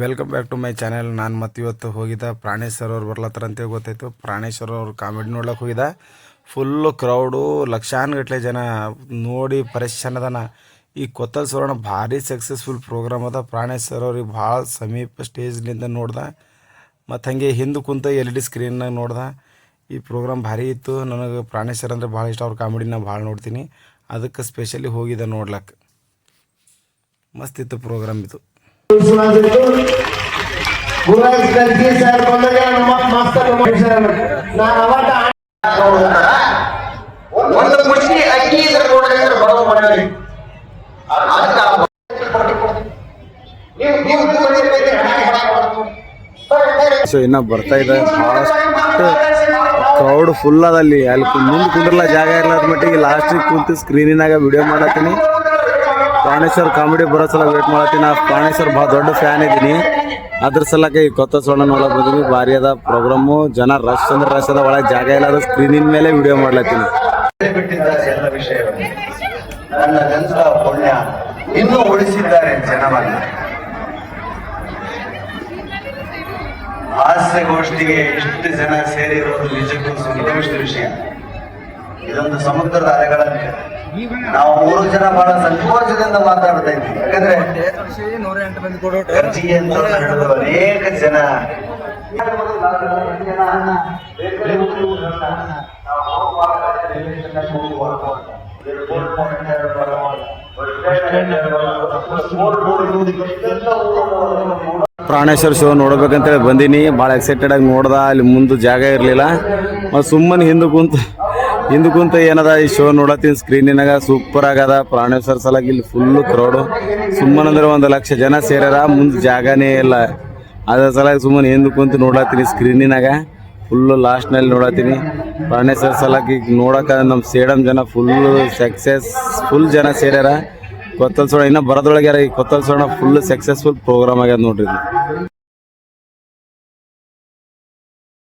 Welcome back to my channel ನಾನು ಮತ್ತೆ ಇವತ್ತು ಹೋಗಿದ್ದ ಪ್ರಾಣೇಶ್ ಸರ್ ಅವ್ರು ಬರ್ಲತ್ತಾರ ಅಂತೇಳಿ ಗೊತ್ತಾಯ್ತು ಪ್ರಾಣೇಶ್ವರ ಅವ್ರು ಕಾಮಿಡಿ ನೋಡ್ಲಕ್ಕೆ ಹೋಗಿದ್ದ. ಫುಲ್ಲು ಕ್ರೌಡು ಲಕ್ಷಾನುಗಟ್ಲೆ ಜನ ನೋಡಿ ಪರೇಶಾನ್ ಅದನ. ಈ ಕೊತ್ತಲ್ ಸುವರ್ಣ ಭಾರಿ ಸಕ್ಸಸ್ಫುಲ್ ಪ್ರೋಗ್ರಾಮ್ ಅದ. ಪ್ರಾಣೇಶ್ ಸರ್ ಅವ್ರಿಗೆ ಭಾಳ ಸಮೀಪ ಸ್ಟೇಜ್ನಿಂದ ನೋಡ್ದೆ. ಮತ್ತು ಹಾಗೆ ಹಿಂದೆ ಕುಂತ ಎಲ್ ಇ ಡಿ ಸ್ಕ್ರೀನ್ನಾಗ ನೋಡ್ದೆ. ಈ ಪ್ರೋಗ್ರಾಮ್ ಭಾರಿ ಇತ್ತು. ನನಗೆ ಪ್ರಾಣೇಶ್ವರ ಅಂದರೆ ಭಾಳ ಇಷ್ಟ. ಅವ್ರ ಕಾಮಿಡಿನ ಭಾಳ ನೋಡ್ತೀನಿ. ಅದಕ್ಕೆ ಸ್ಪೆಷಲಿ ಹೋಗಿದ್ದೆ ನೋಡ್ಲಕ್ಕೆ ಮಸ್ತಿತ್ತು ಪ್ರೋಗ್ರಾಮ್ ಇದು. ಗುರುರಾಜ್ ಕರ್ಜಿ ಸರ್ ಬಂದಾಗ ನಮ್ಮ ಮಾಸ್ತರ್ ಸರ್. ನಾ ಅವಾಗ ಒಂದು ಮುಷ್ಟಿ ಅಕ್ಕಿ ಇದ್ರೆ ನೋಡಿದ್ರೆ ಬರೋ ಮನೆಯಲ್ಲಿ ನೀವು ನೀವು ಸೊ ಇನ್ನ ಬರ್ತಾ ಇದೆ ಫಾಸ್ಟ್ ಕ್ರೌಡ್ ಫುಲ್ ಅದಲ್ಲಿ. ಅಲ್ಲಿ ಅಲ್ಲಿ ಮುಂದೆ ಕುಂದ್ರಲ್ಲ ಜಾಗ ಇರ್ಲಾರ್ದ ಮಟ್ಟಿಗೆ ಲಾಸ್ಟಿಗೆ ಕುಂತು ಸ್ಕ್ರೀನಿನಾಗ ವಿಡಿಯೋ ಮಾಡತ್ತೀನಿ. ಪ್ರಾಣೇಶ್ವರ್ ಕಾಮಿಡಿ ಬರೋ ಸಲ ವೇಟ್ ಮಾಡತ್ತೀನಿ. ನಾ ಪ್ರಾಣೇಶ್ವರ್ ಭಾಳ ದೊಡ್ಡ ಫ್ಯಾನ್ ಇದ್ದೀನಿ ಅದ್ರ ಸಲಕ್ಕೆ ಈ ಕೊತ್ತ ಸೋಣ ನೋಡಕ್ ಬಂದೀನಿ ಭಾರಿ ಅದ ಪ್ರೋಗ್ರಾಮು ಜನ ರಶ್ ಅಂದ್ರೆ ರಶ್ ಅದ. ಒಳಗೆ ಜಾಗ ಇಲ್ಲ ಸ್ಕ್ರೀನಿನ ಮೇಲೆ ವಿಡಿಯೋ ಮಾಡ್ಲತ್ತೀನಿ. ನನ್ನ ಗಂಧ ಪುಣ್ಯ ಇನ್ನೂ ಉಳಿಸಿದ್ದಾರೆ ಜನವನ್ನ. ಹಾಸ್ಯಗೋಷ್ಠಿಗೆ ಇಷ್ಟು ಜನ ಸೇರಿರೋದು ನಿಜಕ್ಕೂ ಸಂತೋಷದ ವಿಷಯ. ಇದೊಂದು ಸಮುದ್ರದ ಅಲೆಗಳಂತೆ ನಾವು ಮೂರು ಜನ ಬಹಳ ಸಂತೋಷದಿಂದ ಮಾತಾಡ್ತಾ ಇದ್ದೀವಿ. ಯಾಕಂದ್ರೆ ಖರ್ಚಿಗೆ ಅಂತ ಹೇಳಿದ್ರು ಅನೇಕ ಜನ. ಪ್ರಾಣೇಶ್ವರ ಶೋ ನೋಡ್ಬೇಕಂತೇಳಿ ಬಂದೀನಿ. ಭಾಳ ಎಕ್ಸೈಟೆಡ್ ಆಗಿ ನೋಡ್ದ. ಅಲ್ಲಿ ಮುಂದೆ ಜಾಗ ಇರಲಿಲ್ಲ. ಮತ್ತು ಸುಮ್ಮನೆ ಹಿಂದೆ ಕುಂತ ಹಿಂದೆ ಏನದ? ಈ ಶೋ ನೋಡತ್ತೀನಿ. ಸ್ಕ್ರೀನಿನಾಗ ಸೂಪರ್ ಆಗದ. ಪ್ರಾಣೇಶ್ವರ ಸಲಾಗಿ ಇಲ್ಲಿ ಫುಲ್ಲು ಕ್ರೌಡು ಸುಮ್ಮನೆ ಅಂದ್ರೆ ಒಂದು ಲಕ್ಷ ಜನ ಸೇರ್ಯಾರ. ಮುಂದೆ ಜಾಗನೇ ಇಲ್ಲ. ಅದರ ಸಲಾಗಿ ಸುಮ್ಮನೆ ಹಿಂದಕ್ಕಂತ ಕುಂತು ಸ್ಕ್ರೀನಿನಾಗ ಫುಲ್ಲು ಲಾಸ್ಟ್ನಲ್ಲಿ ನೋಡತ್ತೀನಿ. ಪ್ರಾಣೇಶ್ವರ್ ಸಲಾಗಿ ನೋಡಕ ನಮ್ಮ ಸೇಡಮ್ ಜನ ಫುಲ್ಲು ಸಕ್ಸಸ್ ಫುಲ್ ಜನ ಸೇರ್ಯಾರ. ಕೊತ್ತಲ್ ಸೋಣ, ಇನ್ನೂ ಬರೋದ್ರೊಳಗೆ ಈ ಕೊತ್ತಲ್ ಸೋಣ ಫುಲ್ ಸಕ್ಸಸ್ಫುಲ್ ಪ್ರೋಗ್ರಾಮ್ ಆಗ್ಯದ ನೋಡ್ರಿ